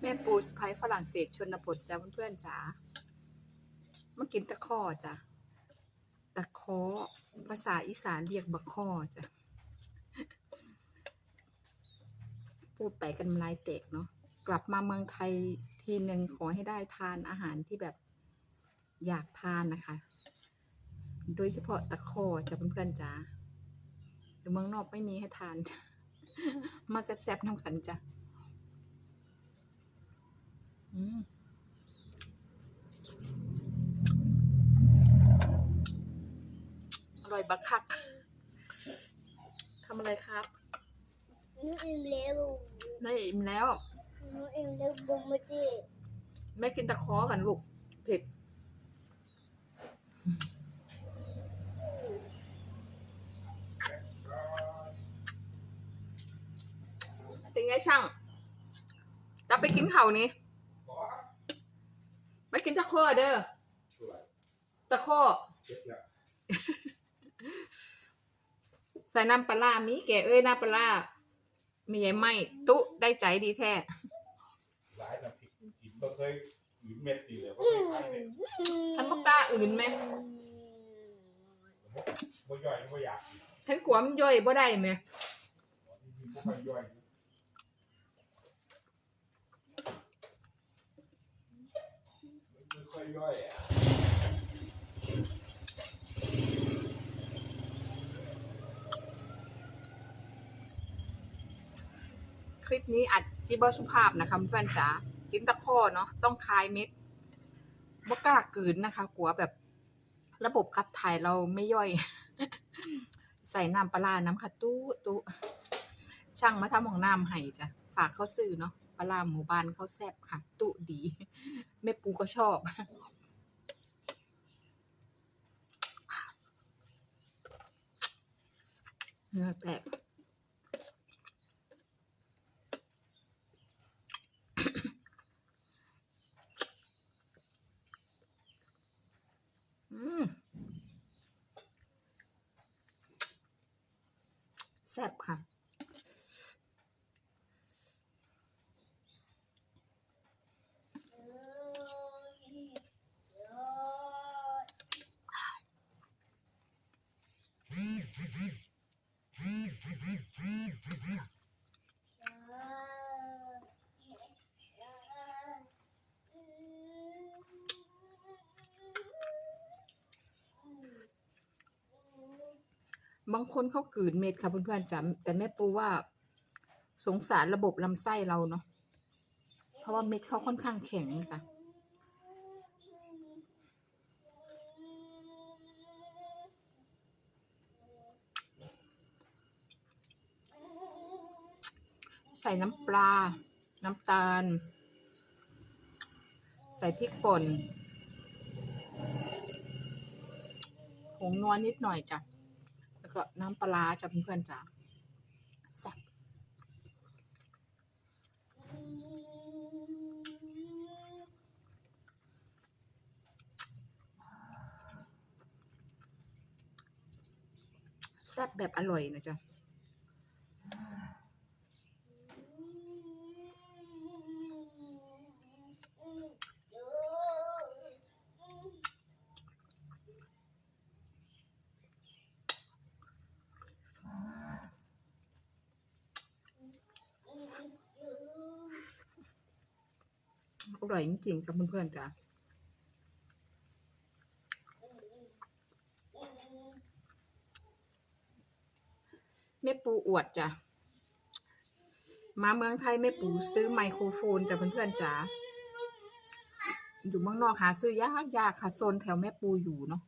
แม่ปูสไปฝรั่งเศสชนบทจ้าเพื่อนๆจ๋ามากินตะข้อจ้ะตะข้อภาษาอีสานเรียกบักข้อจ้ะพูดไปกันลายเตกเนาะกลับมาเมืองไทยทีหนึ่งขอให้ได้ทานอาหารที่แบบอยากทานนะคะ โดยเฉพาะตะขอจ้ะเพื่อนๆจ๋าหรือเมืองนอกไม่มีให้ทาน มาแซ่บๆน้ำกันจ้ะ อืมอร่อยบักคักทำอะไรครับหนูอิ่มแล้วได้อิ่มแล้วหนูอิ่มแล้วบุมมาดิแม่กินตะขอกันลูกเผ็ดเป็นไงช่างจะไปกินเขาวนี่ไม่กิน ตะขอเด้อตะขอใส่น้ำปลาร้ามีแกเอ้ยน้ำปลาร้ามีใหญ่ไหมตุได้ใจดีแท้หลายน้ำพริกกินบ่เคยกินเม็ดดีเลยบ่เคยทานเลยฉันบอกกล้าอื่นไหมบ่ย่อยบ่อยากกินฉันกลัวมันย่อยบ่ได้ไหมบ่ค่อยย่อยไม่ ค่อยย่อยอะคลิปนี้อัดที่บอสุภาพนะคะเพื่อนจ๋ากินตะข้อเนาะต้องคายเม็ดบ่กล้ากืนนะคะ กลัวแบบระบบขับถ่ายเราไม่ย่อย ใส่น้ำปลาน้ำค่ะตู้ตู้ช่างมาทำของน้ำให้จ้ะฝากเขาซื้อเนาะปลาร้าหมู่บ้านเขาแซ่บค่ะตู้ดี แม่ปูก็ชอบ เนื้อแตกแซ่บค่ะ บางคนเขากืนเม็ดค่ะเพื่อนๆจ้ะแต่แม่ปูว่าสงสารระบบลำไส้เราเนาะเพราะว่าเม็ดเขาค่อนข้างแข็งค่ะใส่น้ำปลา น้ำตาล ใส่พริกป่นผงนวนิดหน่อยจ้ะ แล้วก็น้ำปลาจ้ะเพื่อนๆจ้ะแซ่บแซ่บแบบอร่อยนะจ๊ะ อ ร่อยจริงๆกับเพื่อนๆจ้ะแม่ปูอวดจ้ะ มาเมืองไทยแม่ปูซื้อไมโครโฟนจ้ะเพื่อนๆจ้ะอยู่เมืองนอกหาซื้อยากยากค่ะโซนแถวแม่ปูอยู่เนาะ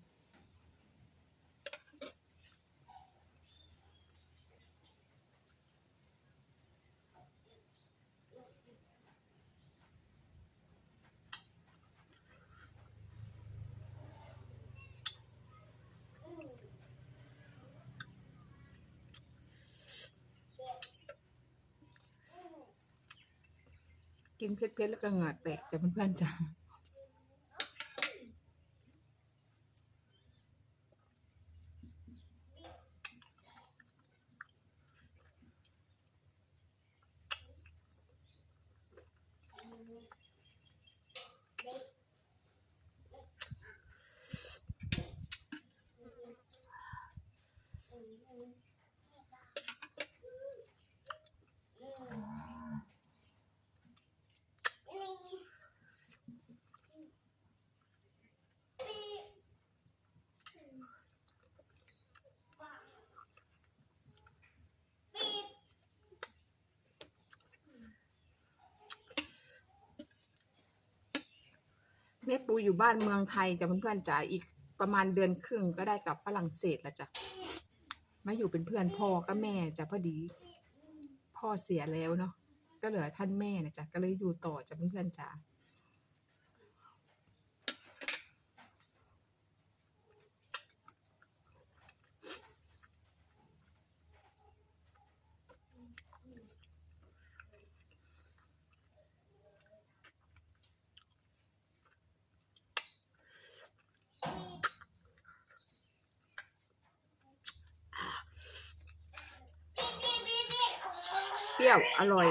กินเผ็ดๆแล้วก็เหงื่อแตกจ้ะเพื่อนๆจ้ะ ม่ปูอยู่บ้านเมืองไทยจ้ะเพื่อนๆจ๋าอีกประมาณเดือนครึ่งก็ได้กลับฝรั่งเศสแล้วจ้ะมาอยู่เป็นเพื่อนพ่อกับแม่จ้ะพอดี พ่อเสียแล้วเนาะก็เหลือท่านแม่นะจ๊ะก็เลยอยู่ต่อจ้ะเพื่อนๆจ๋า รี้ยว อร่อย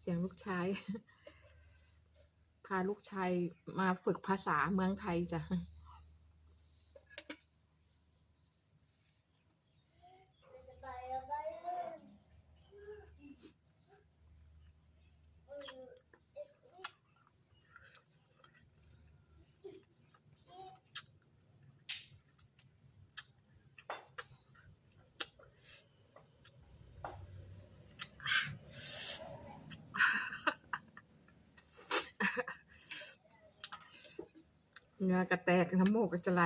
เสียงลูกชาย พาลูกชายมาฝึกภาษาเมืองไทยจ้ะ เงือกระแตกน้ำมูกก็จะไหล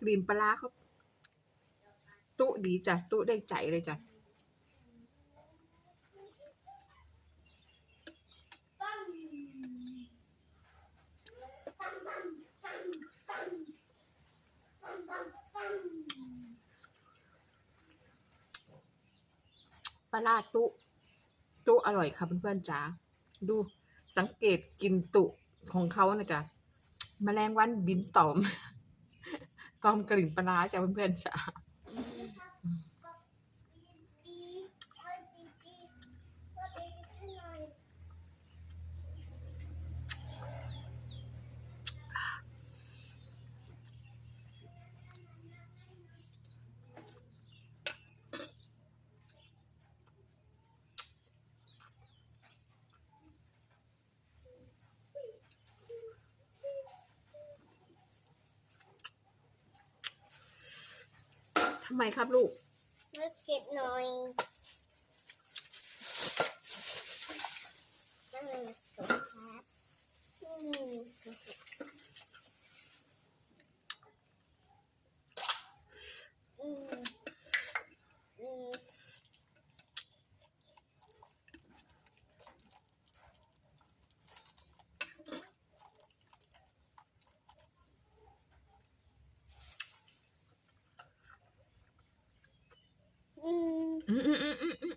กลิ่นปลาร้าเขาตุดีจ้ะ ตุได้ใจเลยจ้ะ ปลาตุตุอร่อยค่ะเพื่อนๆจ๋าดูสังเกตกลินตุของเขานะจ๊ะแมลงวันบินตอม ตอมกลิ่นปลาร้าจ้ะเพื่อนๆจ๋า ไมครับลูกมาเก็บหน่อยนั่นเลยครับอืมอืมอืม อืม อืมอืมอืมอืมอืม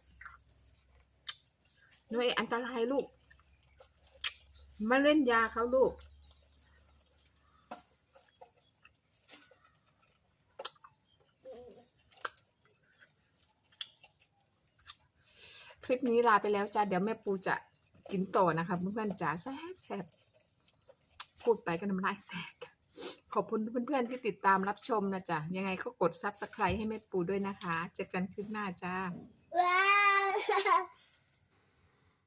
หน่วยอันตรายลูก มาเล่นยาเขาลูก คลิปนี้ลาไปแล้วจ้าเดี๋ยวแม่ปูจะกินต่อนะคะเพื่อนๆจ๋าแซ่บแซ่บพูดไปก็น้ำลายแตกขอบคุณเพื่อนๆที่ติดตามรับชมนะจ๊ะ ยังไงก็กดซับสไครต์ให้แม่ปูด้วยนะคะ เจอกันคลิปหน้าจ้า